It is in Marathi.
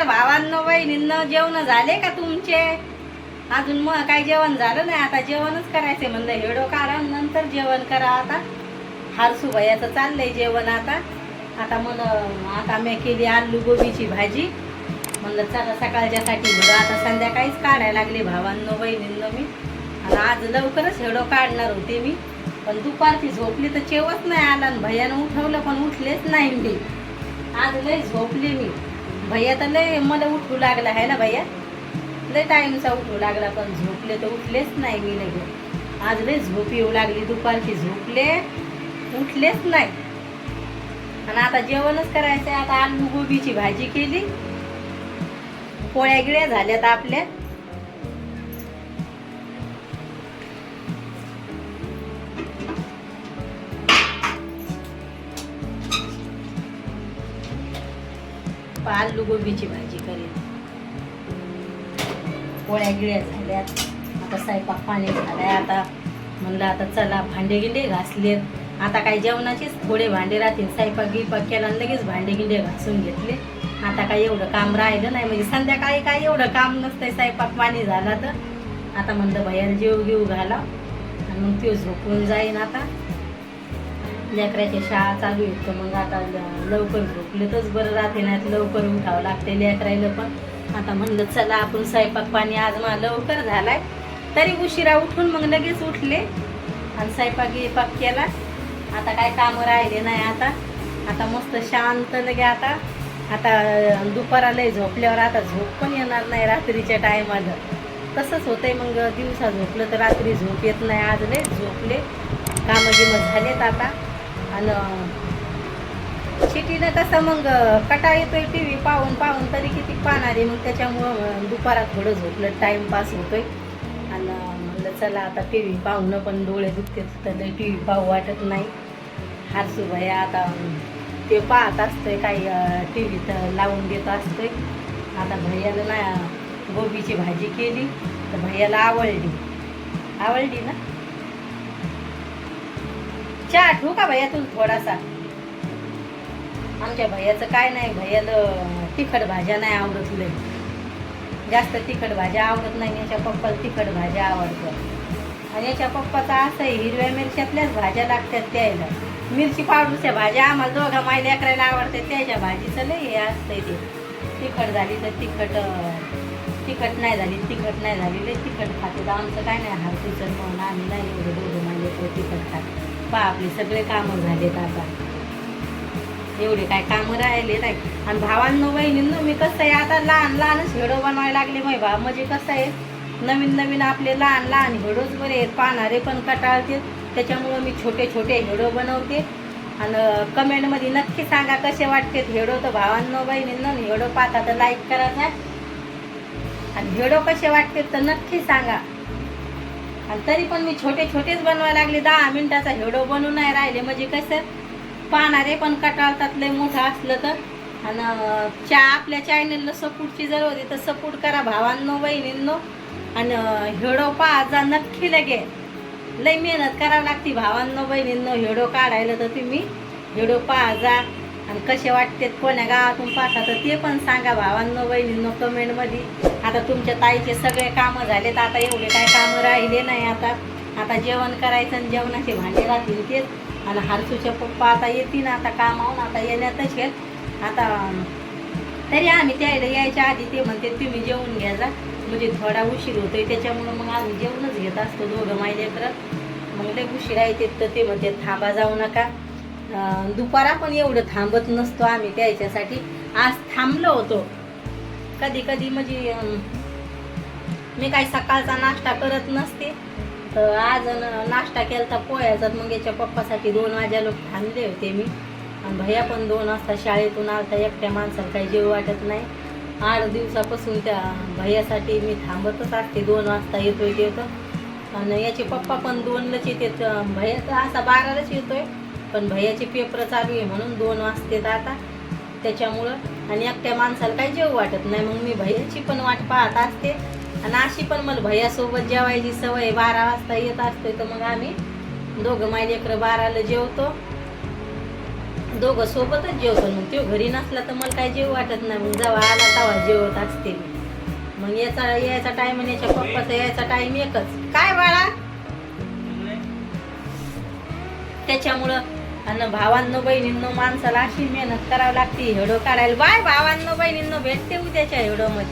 नमस्कार भावांनो बहिणींनो जेवण झाले का तुमचे? अजून मग काय जेवण झालं नाही आता जेवणच करायचंय म्हणलं हेडो काढा नंतर जेवण करा आता. हारसू भयाचं चाललंय जेवण आता. आता मग आता मी केली आलू गोबीची भाजी. म्हणलं चला सकाळच्यासाठी हेडो आता संध्याकाळीच काढायला लागले भावांनो बहिणींनो मी. आणि आज लवकरच हेडो काढणार होते मी. पण दुपारची झोपली तर चेवच नाही आला आणि भैयानं उठवलं पण उठलेच नाही मी. आज लय झोपले मी. भैया तर लय मला उठू लागला आहे ना भैया? लय टाईमचा उठू लागला पण झोपले तर उठलेच नाही मी लगे. आज लय झोप येऊ लागली दुपारची झोपले उठलेच नाही. आणि आता जेवणच करायचं आहे आता आलू गोबीची भाजी केली. पोळ्या गिळ्या झाल्यात आपल्या. आलू गोबीची भाजी करेन. पोळ्या गिळ्या झाल्यात आता स्वयंपाक पाणी झालाय आता म्हणलं आता चला भांडे गिंडे घासलेत. आता काही जेवणाचेच थोडे भांडे राहतील. स्वयंपाक गिपाक केला लगेच भांडे गिंडे घासून घेतले. आता काही एवढं काम राहिलं नाही. म्हणजे संध्याकाळी काही एवढं काम नसतंय स्वयंपाक पाणी झाला तर. आता म्हणलं भैयाला जेव घेऊ घाला आणि मग तो झोपून जाईन आता. लेकराची शाळा चालू आहेत तर मग आता ल- लवकर झोपले तरच बरं राहते नाही लवकर उठावं लागते लेकरायला पण. आता म्हणलं चला आपण स्वयंपाक पाणी आज मला लवकर झालाय. तरी उशिरा उठून मग लगेच उठले आणि स्वयंपाक गिपाक केला. आता काय कामं राहिले नाही आता. आता मस्त शांत लगे आता. आता दुपारालाही झोपल्यावर आता झोप पण येणार नाही रात्रीच्या टायमाला. तसंच होतंय मग दिवसा झोपलं तर रात्री झोप येत नाही. आज लय झोपले. कामं गिमं झालेत आता. आणि शिटीनं कसं मग कटा येतोय टी व्ही पाहून पाहून तरी किती पाहणार आहे. मग त्याच्यामुळं दुपारात थोडं झोपलं टाईमपास होतोय. आणि म्हणलं चला आता टी व्ही पाहून पण डोळे दुखते तर टी व्ही पाहू वाटत नाही. हारसू भया आता ते पाहत असतोय काही टी व्ही तर लावून देत असतोय. आता भैयाला ना गोबीची भाजी केली तर भैयाला आवडली. आवडली ना? चहा ठेवू का भैया तुला थोडासा? आमच्या भैयाचं काय नाही भैयाला तिखट भाज्या नाही आवडत लय. जास्त तिखट भाज्या आवडत नाही याच्या पप्पाला तिखट भाज्या आवडतात. आणि याच्या पप्पाचा असं आहे हिरव्या मिरच्यातल्याच भाज्या लागतात त्याला मिरची पावडरच्या भाज्या आम्हाला दोघा माय अकरायला आवडतात त्याच्या भाजीचं लय हे असतंय ते. तिखट झाली तर तिखट तिखट नाही झाली तिखट नाही झाली लय तिखट खाते तर आमचं काय नाही हार तिखट म्हणून आम्ही नाही एवढं दोघं माय तिखट खातो. पहा आपले सगळे कामं झालेत आता. एवढे काय कामं राहिले नाही आणि भावांनो बहिणींनो मी कसं आहे आता लहान लहानच हेडो बनवायला लागले माही भाव म्हणजे कसं आहे नवीन नवीन आपले लहान लहान हेडोच बरे आहेत. पाहणारे पण कटाळते त्याच्यामुळं मी छोटे छोटे हेडो बनवते. आणि कमेंटमध्ये नक्की सांगा कसे वाटते हेडो. तर भावांनो बहिणींनो हेडो पाहता तर लाईक करा आणि हेडो कसे वाटते तर नक्की सांगा. आणि तरी पण मी छोटे छोटेच बनवायला लागले. दहा मिनिटाचा हेडो बनवून नाही राहिले. म्हणजे कसं पाहणारे पण कटाळतात लय मोठं असलं तर. आणि चा आपल्या चॅनलला सपोर्टची जर होती तर सपोर्ट करा भावांनो बहिणींनो आणि हेडो पाहा जा नक्की लगे. लय मेहनत करावी लागते भावांनो बहिणींनो हेडो काढायला तर तुम्ही. हेडो पाहा जा आणि कसे वाटतात कोण्या गावातून पाहता तर ते पण सांगा भावांनो बहिणींनो कमेंटमध्ये आता तुमच्या ताईचे सगळे कामं झालेत आता एवढे काय कामं राहिले नाही आता. आता जेवण करायचं आणि जेवणाचे भांडे राहतील तेच आणि हारसूच्या पप्पा आता येतील आता कामावून आता येण्यातच आहेत. आता तरी आम्ही त्याला यायच्या आधी ते म्हणते तुम्ही जेवून घ्या जा. म्हणजे थोडा उशीर होतोय त्याच्यामुळं मग आम्ही जेवणच घेत असतो दोघं माहिले मग लय उशिरा येते तर ते म्हणते थांबा जाऊ नका. दुपारा पण एवढं थांबत नसतो आम्ही त्याच्यासाठी. आज थांबलो होतो. कधी कधी म्हणजे मी काही सकाळचा नाश्ता करत नसते. तर आज नाश्ता केला तर पोह्याचा मग याच्या पप्पासाठी दोन वाज्या लोक थांबले होते मी. आणि भैया पण दोन वाजता शाळेतून आलता एकट्या माणसाला काही जेव वाटत नाही. आठ दिवसापासून त्या भैयासाठी मी थांबतच असते दोन वाजता येतोय येतो आणि याचे पप्पा पण दोनलाच येते भैयाचा असा बारालाच येतोय. पण भैयाचे पेपर चालू आहे म्हणून दोन वाजतेत आता. त्याच्यामुळं आणि एकट्या माणसाला काही जेव वाटत नाही. मग मी भैयाची पण वाट पाहत असते. आणि अशी पण मला भैयासोबत जेवायची सवय बारा वाजता येत असते तर मग आम्ही दोघं माय लेकरं बाराला जेवतो. दोघं सोबतच जेवतो. मग तो घरी नसला तर मला काही जेव वाटत नाही. मग जेव्हा आला तेव्हा जेवत असते मग याचा यायचा टाइम आणि याच्या पप्पाचा यायचा टाइम एकच. काय बाळा? त्याच्यामुळं आणि भावांनो बहिणींनो माणसाला अशी मेहनत करावी लागते. हेडो काढायला बाय. भावांनो बहिणींनो भेटते उद्याच्या हेडोमध्ये